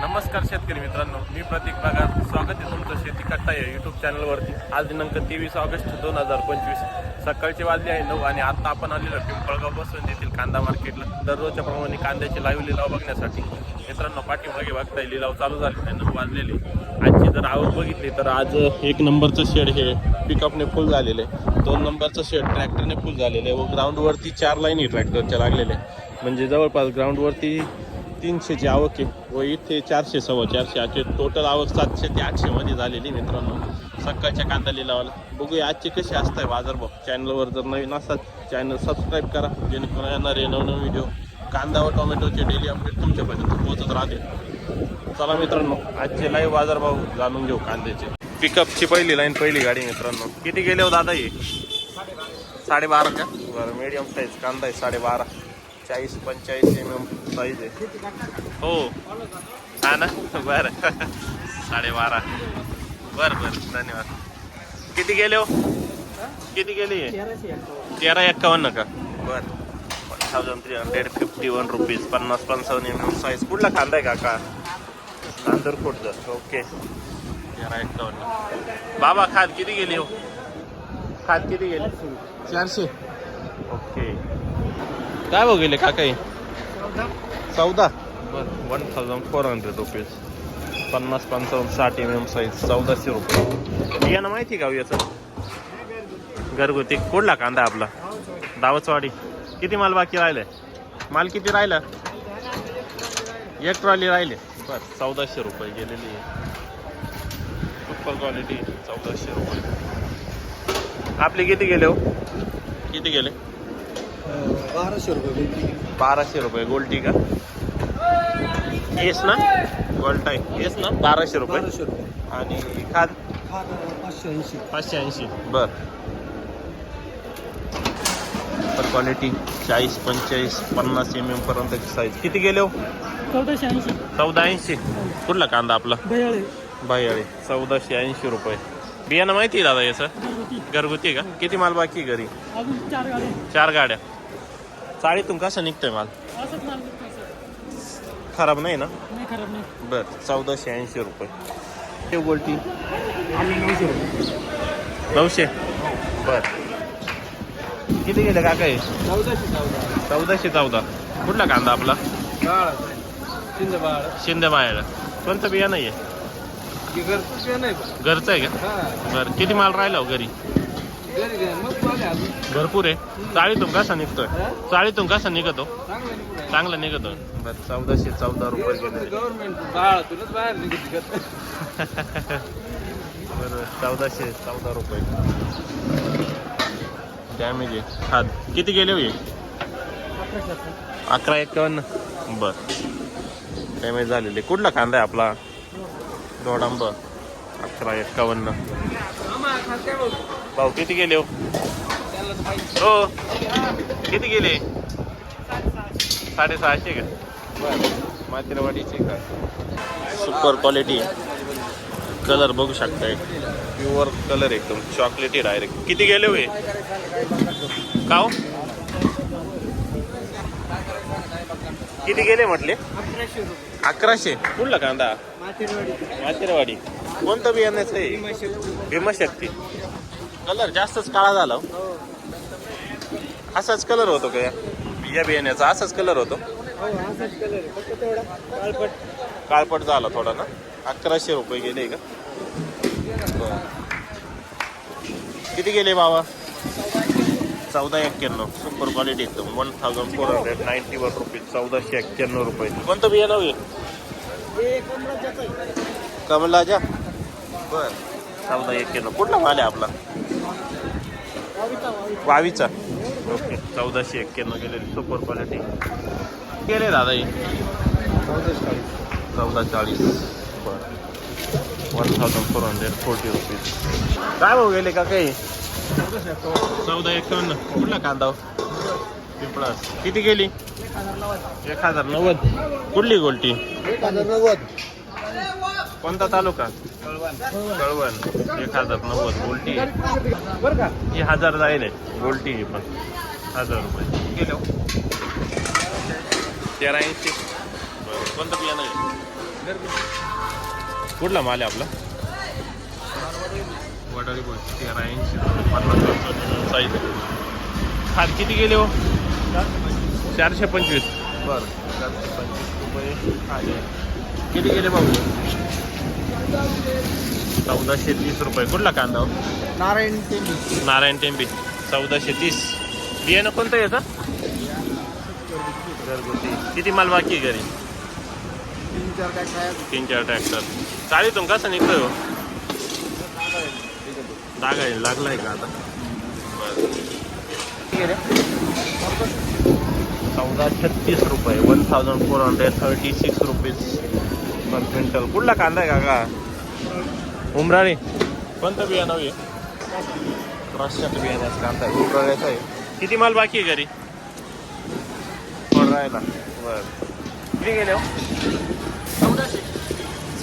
नमस्कार शेतकरी मित्रांनो मी प्रतीक बागार. स्वागत आहे तुमचं शेती कट्टा या यूट्यूब चॅनलवरती आज दिनांक तेवीस ऑगस्ट दोन हजार पंचवीस. सकाळचे वाजले आहे नऊ आणि आता आपण आलेलो पिंपळगाव बसून येथील कांदा मार्केटला. दररोजच्या प्रमाणे कांद्याचे लाईव्ह लिलाव बघण्यासाठी. मित्रांनो पाठीमागे बघताय लिलाव चालू झाले आहे नऊ वाजलेले आजची जर आवक बघितली तर आज एक नंबरचं शेड हे पिकअपने फुल झालेलं आहे. दोन नंबरचं शेड ट्रॅक्टरने फुल झालेलं आहे. व ग्राउंडवरती चार लाईनी ट्रॅक्टरच्या लागलेल्या आहे म्हणजे जवळपास ग्राउंडवरती तीनशेची आवक आहे व इथे चारशे सव्वा चारशे असे टोटल आवक सातशे ते आठशे मध्ये झालेली मित्रांनो. सकाळच्या कांदा लिलावाला बघूया आजचे कसे असताय बाजारभाव चॅनलवर जर नवीन असतात चॅनल सबस्क्राईब करा जेणेकरून येणारे नवनवीन व्हिडिओ कांदा व टोमॅटोचे डेली अपडेट तुमच्यापर्यंत पोहोचत राहते चला मित्रांनो आजचे लाईव्ह बाजारभाव जाणून घेऊ कांद्याचे. पिकअपची पहिली लाईन पहिली गाडी मित्रांनो. किती गेले हो दादा हे? साडेबारा का? बरं मिडियम साईज कांदा आहे साडेबारा. चाळीस पंचेचाळीस एम एम साईज आहे हो. हा ना? बरं. साडेबारा. बरं बरं. धन्यवाद. किती गेले हो? किती गेले? तेरा एक्कावन्न का? बरं. One thousand three hundred fifty one rupees पन्नास पंचावन्न एम एम साईज कुठला कांदा आहे काका? नांदरकोटचं ओके तेरा एक्कावन्न. बाबा खाद किती गेली हो? खाद किती गेली? चारशे. ओके काय भाव गेले काका हे चौदा. बरं one thousand four hundred rupees. पन्नास पंचावन्न साठ एम एम साईज चौदाशे रुपये. बियाणं माहिती का हो याचं? घरगुती. कुठला कांदा आपला? दावचवाडी किती माल बाकी राहिलाय माल किती राहिला? एक ट्रॉली राहिले. बरं चौदाशे रुपये गेलेली आहे. सुपर क्वालिटी चौदाशे रुपये. आपले किती गेले हो? किती गेले? बाराशे रुपये बाराशे रुपये गोल्टी का येस ना? गोल्ट येस ना? बाराशे रुपये. बाराशे रुपये. आणि खाद? पाचशे ऐंशी. पाचशे ऐंशी. बर. तर क्वालिटी चाळीस पंचेचाळीस पन्नास एम एम पर्यंतची साईज किती गेले हो? चौदाशे ऐंशी. चौदा ऐंशी. कुठला कांदा आपला? दयाळे बायाळे चौदाशे ऐंशी रुपये. बियाणं माहिती आहे दादा याचं? घरगुती. का? किती माल बाकी आहे घरी? अजून चार गाड्या. चाळीतून कसा निघतोय माल? असंच माल सर. खराब नाही ना? नाही खराब नाही. बर चौदाशे ऐंशी रुपये. ते गोल्टी आम्ही नऊशे. बर. किती गेले काका हे? चौदाशे चौदा. चौदाशे चौदा. कुठला कांदा आपला? बाळ. शिंदे बाळ. शिंदे मायाला कोणतं बिया नाही आहे घरचं नाही घरचं आहे का? हा. बरं किती माल राहिला हो घरी? भरपूर आहे. चाळीतून कसा निघतोय? हा? चाळीतून कसा निघतो? चांगलं निघतो. बरं चौदाशे चौदा रुपये गेले. बरं चौदाशे चौदा रुपये. डॅमेज आहे. हात किती गेले हो हे? अकरा एकावन्न बर. डॅमेज झालेले. कुठला कांदा आहे आपला? दोडांब. अकरा एकावन्न भाऊ किती गेले हो? हो. किती गेले? साडेसहाशे का? बर मातेरवाडीचे का? सुपर क्वालिटी कलर बघू शकताय. प्युअर कलर एकदम. चॉकलेटी डायरेक्ट किती गेले होय? का हो? किती गेले म्हटले? अकराशे. कुठला कांदा? माथेरवाडी मातेरवाडी. कोणतं बियाण्याचं आहे भीमाशक्ती. कलर जास्तच काळा झाला हो. असाच कलर होतो का या? बियाण्याचा असाच कलर होतो? हो काळपट. काळपट झाला थोडा ना? अकराशे रुपये गेले का. किती गेले बाबा? चौदा एक्क्याण्णव. सुपर क्वालिटी एकदम. One thousand four hundred ninety one rupees चौदाशे एक्क्याण्णव रुपये. कोणतं बियाणं होईल कमलाजा बर. चौदा किलो. कुठला माल आहे आपला? वावीचा. ओके चौदाशे एक्क्याण्णव गेलेली सुपर क्वालिटी गेले दादा हे. चौदा चाळीस बरं. One thousand four hundred forty rupees काय भाऊ गेले का काही चौदा एकावन्न. कुठला कांदा हो? पिंपळा पिंपळास. किती गेली? एक हजार नव्वद. एक हजार नव्वद कुठली गोल्टी? एक हजार नव्वद कोणता तालुका? कळवण. एक हजार नव्वद गोल्टी. बरं का ही हजार जाईल आहे. गोल्टी ही पण. हजार रुपये. गेलो तेरा ऐंशी बरं. कोणतं बियाणं आहे? कुठला माल आहे आपला? वडाळी बोल. तेरा ऐंशी पन्नास. साईज. खात किती गेले हो? चारशे पंचवीस. बरं. चारशे पंचवीस रुपये. किती गेले भाऊ? चौदाशे तीस रुपये. कुठला कांदा हो? नारायण टेंबी. नारायण टेंबी. चौदाशे तीस. बियाणं कोणतं याचं? घरगुती. किती माल बाकी आहे घरी? तीन चार काय तीन चार ट्रॅक्टर चाळीतून कसं निघतोय हो? डागायला लागलाय का आता? चौदा छत्तीस रुपये. One thousand four hundred thirty six rupees per quintal. कुठला कांदा आहे काका? उमराळे कोणतं बियाणं आहे? रश्याचं बियाण्याचं कांदा आहे. उमराळ्याचा आहे. किती माल बाकी आहे घरी? राहायला बरं. किती गेले हो?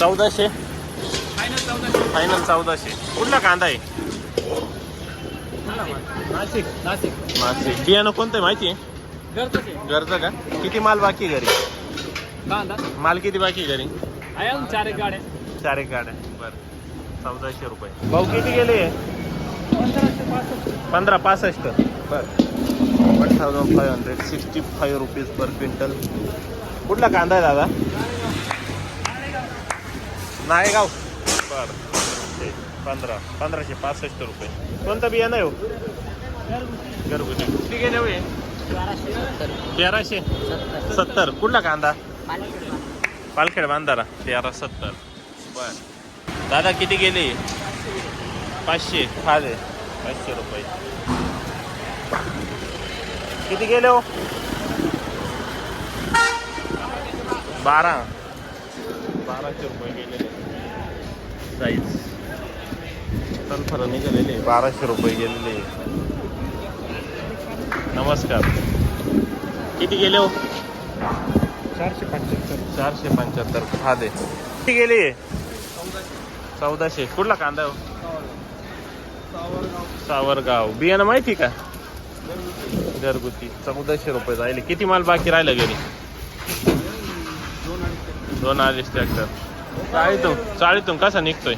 चौदाशे. फायनल चौदाशे. कुठला कांदा आहे? नाशिक नाशिक. नाशिक. बियाणं कोणतं आहे माहिती आहे? घरचं का? किती माल बाकी घरी? माल किती बाकी घरी? आहे अजून चार एक गाड्या. चार एक गाड्या. बरं. चौदाशे रुपये. भाऊ किती गेले? पंधरा पासष्ट. बरं. One thousand five hundred sixty five rupees per quintal कुठला कांदा आहे दादा? नायगाव. बरं. ते पंधरा पंधराशे पासष्ट रुपये. कोणतं बियाणं येऊ घरगुती हो? किती गेले हो तेराशे? सत्तर. कुठला कांदा? पालखेड बांधारा तेरा सत्तर. बर. दादा किती गेले? पाचशे. खाले पाचशे रुपये. किती गेले हो? बारा. बाराशे रुपये गेलेले साईज तनफर निघालेले. बाराशे रुपये गेलेले. नमस्कार. किती गेले हो? चारशे पंच्याहत्तर. चारशे पंच्याहत्तर. हा दे. किती गेली? चौदाशे. कुठला कांदा हो? सावरगाव. बियाणं माहिती का? घरगुती. चौदाशे रुपये राहिले. किती माल बाकी राहिला घरी? दोन अडीच ट्रॅक्टर. चाळीतून. चाळीतून कसा निघतोय?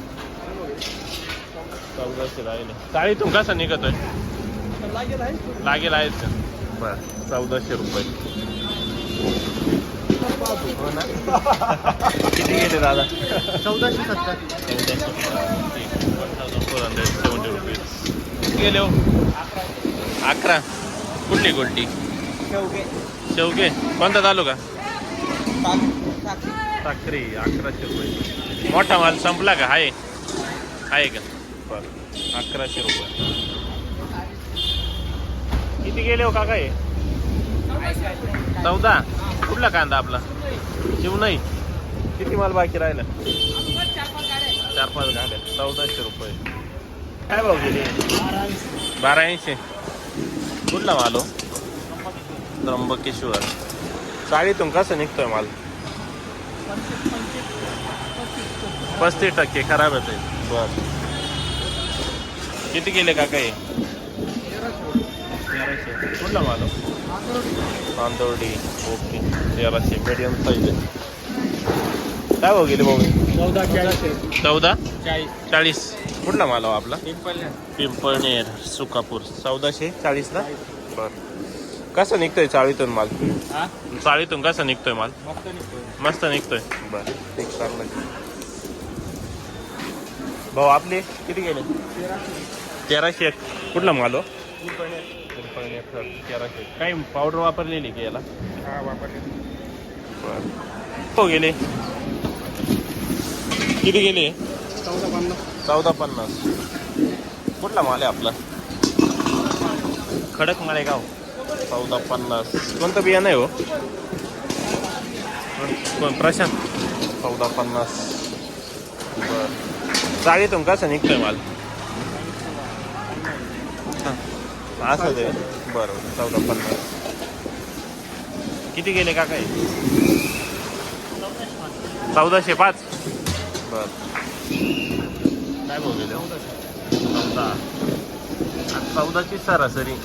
चौदाशे राहिले. चाळीतून कसा निघतोय? लागेल आहे लागेल आहेत बर. चौदाशे रुपये. हो ना किती गेले दादा चौदाशे सत्तर सेवन्टी रुपीज गेले हो अकरा कुठली गोल्टी शेवगे शेवगे कोणता तालुका साखरी साखरी अकराशे रुपये मोठा माल संपला का आहे आहे का बरं अकराशे रुपये किती गेले हो काका हे चौदा कुठला कांदा आपला शिवनाई किती माल बाकी राहिला? चार पाच गाड्या चौदाशे रुपये. काय भाव गेले? बारा ऐंशी कुठला माल हो? त्र्यंबकेश्वर. चाळीतून कसं निघतोय माल? पस्तीस टक्के. खराब येते बर. किती गेले काका हे? तेराशे कुठला माल? तांदवडी ओके. तेराशे मीडियम साईज आहे. काय गेले भाऊ? चौदा चाळीसशे चौदा? चाळीस. चाळीस. कुठला माल हो आपला? पिंपळनेर. सुकापूर. चौदाशे चाळीसला? बर. कसं निघतोय चाळीतून माल? हा? चाळीतून कसं निघतोय माल? मस्त निघतोय. मस्त निघतोय. बर. ठीक चांगलं भाऊ आपले किती गेले? तेराशे एक. कुठला माल हो? पिंपळनेर. तेराशे काही पावडर वापरलेली की याला? हा वापरले हो गेले. किती गेले? चौदा पन्नास. चौदा पन्नास. कुठला माल आहे आपला? खडक माळेगाव. चौदा पन्नास. कोणतं बियाणं आहे हो? कोण प्रशांत? चौदा पन्नास. बर. चाळीतून कसं निघतोय माल? असं ते बरं चौदा पन्नास. किती गेले का काय चौदाशे पाच. बर. काय भाऊ गेले हो? चौदा. चौदाची सरासरी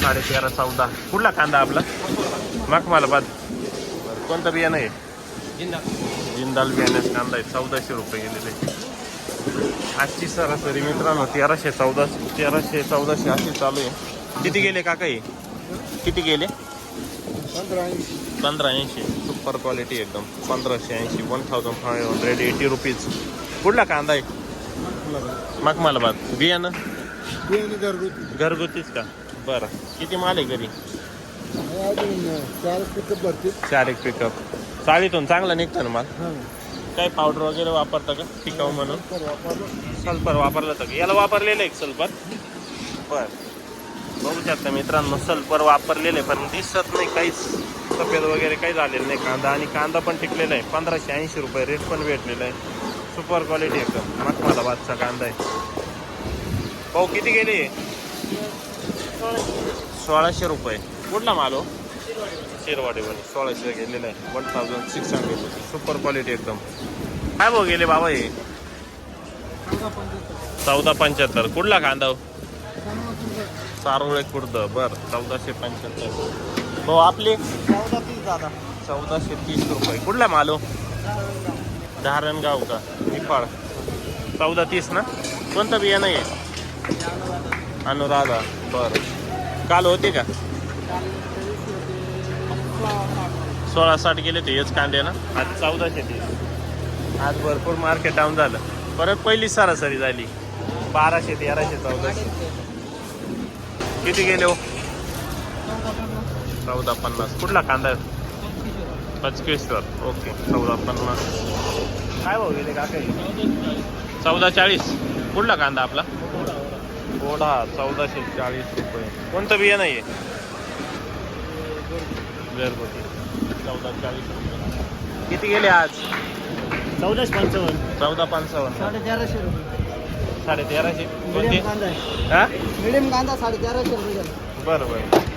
साडे तेरा चौदा. कुठला कांदा आपला? मग मला बाद कोणतं बियाणं आहे? जिंदा जिंदाल बियाण्यास कांदा आहे चौदाशे रुपये गेलेले. आजची सरासरी मित्रांनो तेराशे चौदा तेराशे चौदाशे अशी चालू आहे. किती गेले काका हे किती गेले? पंधरा ऐंशी. पंधरा ऐंशी सुपर क्वालिटी एकदम. पंधराशे ऐंशी one thousand five hundred eighty rupees कुठला कांदा आहे? मखमालाबाद. बियाणं बियाणे घरगुती घरगुतीच का? बरं. किती माल आहे घरी? चार पिकअप भरतील. चार एक पिकअप चाळीतून चांगला निघतो ना माल? काय काही पावडर वगैरे वापरता का? टिकाऊ म्हणून? वापरलं सल्फर वापरलं होतं का याला वापरलेलं आहे सल्फर? बर. बघू शकता मित्रांनो सल्फर वापरलेलं आहे पण दिसत नाही काहीच. सफेद वगैरे काही झालेलं नाही. कांदा आणि कांदा पण टिकलेला आहे. पंधराशे ऐंशी रुपये रेट पण भेटलेला आहे. सुपर क्वालिटी एकदम. मखमालाबादचा कांदा आहे. भाऊ किती गेले? सोळाशे रुपये. कुठला माल हो? शिरवाडीवर सोळाशे गेलेला आहे. One thousand six hundred super quality एकदम. काय भाऊ गेले बाबा हे? चौदा पंच्याहत्तर. कुठला कांदा हो? सारोळे खुर्द. बर चौदाशे पंच्याहत्तर. हो आपले? चौदा तीस दादा चौदाशे तीस रुपये. कुठला मालो धारणगाव का? निफाड. चौदा तीस ना? कोणतं बियाणं आहे? अनुराधा. बरं. काल होते का? सोळा साठ गेले ते हेच कांदे ना? आज चौदाशे तीस आज भरपूर मार्केट डाऊन झालं. परत पहिली सरासरी झाली. बाराशे तेराशे चौदाशे किती गेले हो? चौदा पन्नास. कुठला कांदा पचकेश्वर. ओके चौदा पन्नास. काय भाऊ गेले का चौदा चाळीस. कुठला कांदा आपला? ओढा चौदाशे चाळीस रुपये. कोणतं बियाणं आहे घरगुती चौदा चाळीस रुपये किती गेले आज? चौदाशे पंचावन्न. चौदा पंचावन्न. साडे तेराशे रुपये. साडे तेराशे कोणते मिडियम कांदा आहे. हा? मिडियम कांदा साडे तेराशे रुपये बरं बरं.